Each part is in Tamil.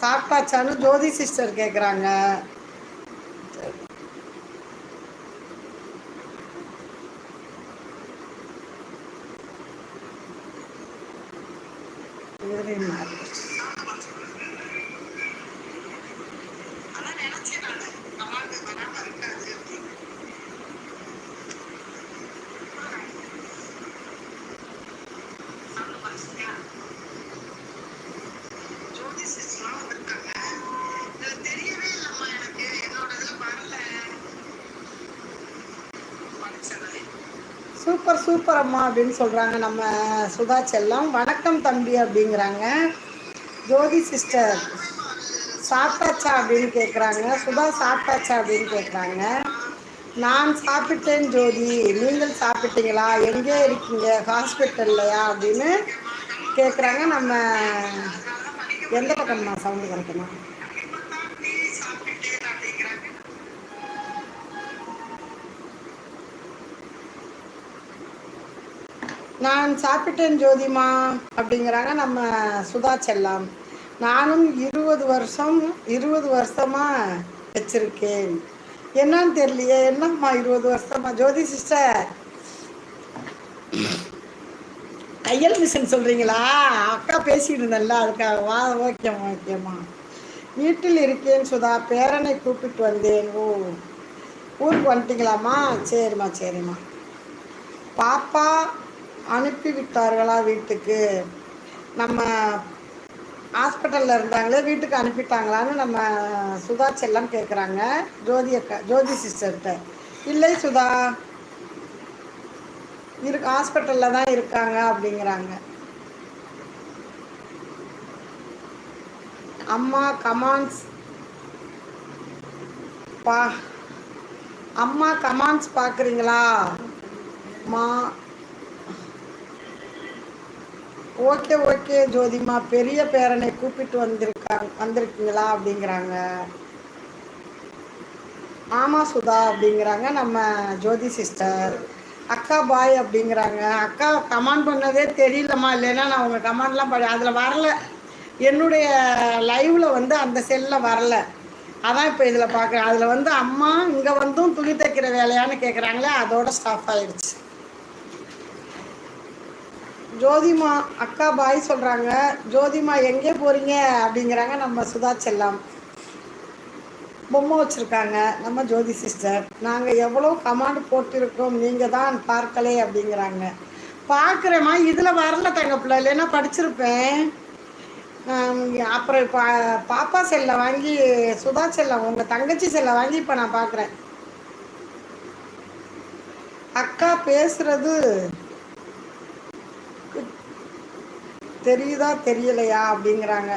சாப்பிட்டாச்சான்னு ஜோதி சிஸ்டர் கேட்குறாங்க Very nice. சூப்பர் சூப்பர் அம்மா அப்படின்னு சொல்கிறாங்க நம்ம சுதா செல்லம். வணக்கம் தம்பி அப்படிங்கிறாங்க. ஜோதி சிஸ்டர் சாப்பிட்டாச்சா அப்படின்னு கேட்குறாங்க சுதா சாப்பிட்டாச்சா அப்படின்னு கேட்குறாங்க நான் சாப்பிட்டேன் ஜோதி. நீங்கள் சாப்பிட்டீங்களா? எங்கே இருக்கீங்க? ஹாஸ்பிட்டல்லையா அப்படின்னு கேட்குறாங்க நம்ம எந்த பக்கம்மா? சவுண்டு கிடைக்கணும் நான் சாப்பிட்டேன் ஜோதிமா அப்படிங்கிறாங்க நம்ம சுதா செல்லாம். நானும் இருபது வருஷம் இருபது வருஷமாக வச்சுருக்கேன். என்னன்னு தெரியலையே என்னம்மா இருபது வருஷமா? ஜோதி சிஸ்டர். தையல் மிஷின் சொல்கிறீங்களா அக்கா பேசிட்டு இருந்தேன்ல அதுக்காக வா ஓகேம்மா ஓகேம்மா. வீட்டில் இருக்கேன் சுதா பேரனை கூப்பிட்டு வந்தேன். ஓ ஊருக்கு வந்துட்டீங்களாம்மா? சரிம்மா சரிம்மா. பாப்பா அனுப்பி விட்டார்களா வீட்டுக்கு? நம்ம ஹாஸ்பிட்டலில் இருந்தாங்களே வீட்டுக்கு அனுப்பிட்டாங்களான்னு நம்ம சுதா செல்லம் கேட்குறாங்க ஜோதி அக்கா ஜோதி சிஸ்டர்கிட்ட இல்லை சுதா. இரு ஹாஸ்பிட்டலில் தான் இருக்காங்க அப்படிங்கிறாங்க. அம்மா கமான்ஸ் பா அம்மா கமான்ஸ் பார்க்குறீங்களா? மா ஓகே ஓகே ஜோதிமா. பெரிய பேரனை கூப்பிட்டு வந்திருக்காங்க வந்திருக்கீங்களா அப்படிங்கிறாங்க. ஆமாம் சுதா அப்படிங்கிறாங்க. நம்ம ஜோதி சிஸ்டர். அக்கா பாய் அப்படிங்கிறாங்க. அக்கா கமாண்ட் பண்ணதே தெரியலம்மா. இல்லைன்னா நான் உங்கள் கமாண்ட்லாம் படி அதில் வரல. என்னுடைய லைவில் வந்து அந்த செல்லில் வரல. அதான் இப்போ இதில் பார்க்குறேன் அதில் வந்து அம்மா இங்கே வந்தும் துணி தைக்கிற வேலையான்னு கேட்குறாங்களே அதோட ஸ்டாஃப் ஆயிடுச்சு. ஜோதிமா அக்கா பாய் சொல்கிறாங்க ஜோதிமா எங்கே போகிறீங்க அப்படிங்கிறாங்க நம்ம சுதா செல்லாம். பொம்மை வச்சுருக்காங்க. நம்ம ஜோதி சிஸ்டர் நாங்கள் எவ்வளோ கமாண்ட் போட்டிருக்கோம் நீங்கள் தான் பார்க்கலே அப்படிங்கிறாங்க. பார்க்குறேம்மா இதில் வரல தங்க பிள்ளை இல்லைன்னா படிச்சிருப்பேன். அப்புறம் பா பாப்பா செல்லை வாங்கி சுதா செல்லம் உங்கள் தங்கச்சி செல்லை வாங்கி இப்போ நான் பார்க்குறேன். அக்கா பேசுறது தெரியுதா தெரியலையா அப்படிங்கிறாங்க.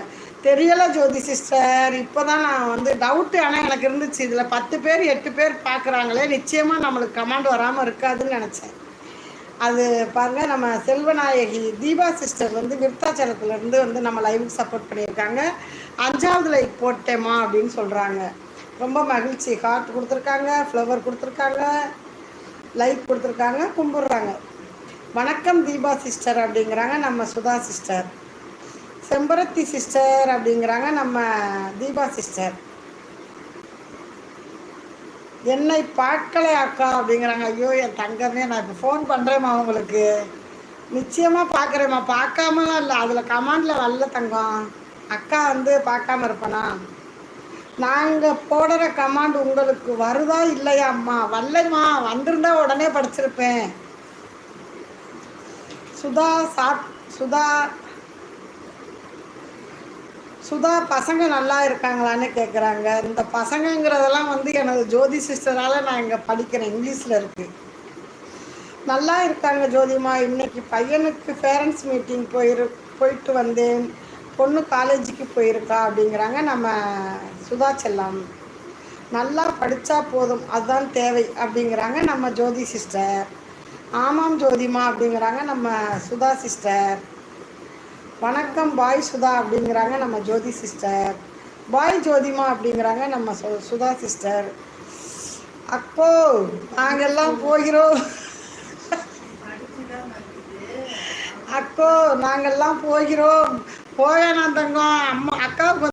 தெரியலை ஜோதி சிஸ்டர் இப்போ தான் நான் வந்து டவுட்டு ஆனால் எனக்கு இருந்துச்சு. இதில் பத்து பேர் எட்டு பேர் பார்க்குறாங்களே நிச்சயமாக நம்மளுக்கு கமாண்ட் வராமல் இருக்காதுன்னு நினச்சேன். அது பாருங்கள் நம்ம செல்வநாயகி தீபா சிஸ்டர் வந்து விருத்தாச்சலத்துலேருந்து வந்து நம்ம லைவுக்கு சப்போர்ட் பண்ணியிருக்காங்க. அஞ்சாவது லைக் போட்டேம்மா அப்படின்னு சொல்கிறாங்க ரொம்ப மகிழ்ச்சி. ஹார்ட் கொடுத்துருக்காங்க ஃப்ளவர் கொடுத்துருக்காங்க லைக் கொடுத்துருக்காங்க கும்பிட்றாங்க. வணக்கம் தீபா சிஸ்டர் அப்படிங்கிறாங்க நம்ம சுதா சிஸ்டர். செம்பருத்தி சிஸ்டர் அப்படிங்கிறாங்க நம்ம தீபா சிஸ்டர். என்னை பார்க்கலை அக்கா அப்படிங்கிறாங்க. ஐயோ என் தங்கமே நான் இப்போ ஃபோன் பண்ணுறேம்மா உங்களுக்கு. நிச்சயமாக பார்க்குறேம்மா. பார்க்காமலாம் இல்லை. அதில் கமாண்டில் வரல தங்கம். அக்கா வந்து பார்க்காம இருப்பேனா? நாங்கள் போடுற கமாண்ட் உங்களுக்கு வருதா இல்லையா அம்மா? வரலைம்மா. வந்திருந்தா உடனே படிச்சிருப்பேன். சுதா சாப் சுதா சுதா பசங்க நல்லா இருக்காங்களான்னு கேட்குறாங்க இந்த பசங்கங்கிறதெல்லாம் வந்து எனது ஜோதி சிஸ்டரால் நான் இங்கே படிக்கிறேன் இங்கிலீஷில் இருக்குது நல்லா இருக்காங்க ஜோதிமா. இன்னைக்கு பையனுக்கு பேரண்ட்ஸ் மீட்டிங் போயிரு போயிட்டு வந்தேன். பொண்ணு காலேஜுக்கு போயிருக்கா அப்படிங்கிறாங்க நம்ம சுதா செல்லாம். நல்லா படித்தா போதும். அதுதான் தேவை அப்படிங்கிறாங்க நம்ம ஜோதி சிஸ்டர். ஆமாம் ஜோதிமா அப்படிங்கிறாங்க நம்ம சுதா சிஸ்டர். வணக்கம் பாய் சுதா அப்படிங்கிறாங்க நம்ம ஜோதி சிஸ்டர். பாய் ஜோதிமா அப்படிங்கிறாங்க நம்ம சு சுதா சிஸ்டர். அப்போ நாங்கெல்லாம் போகிறோம். அக்கோ நாங்கெல்லாம் போகிறோம். போவேணாம் தங்கம். அம்மா அக்காவுக்கு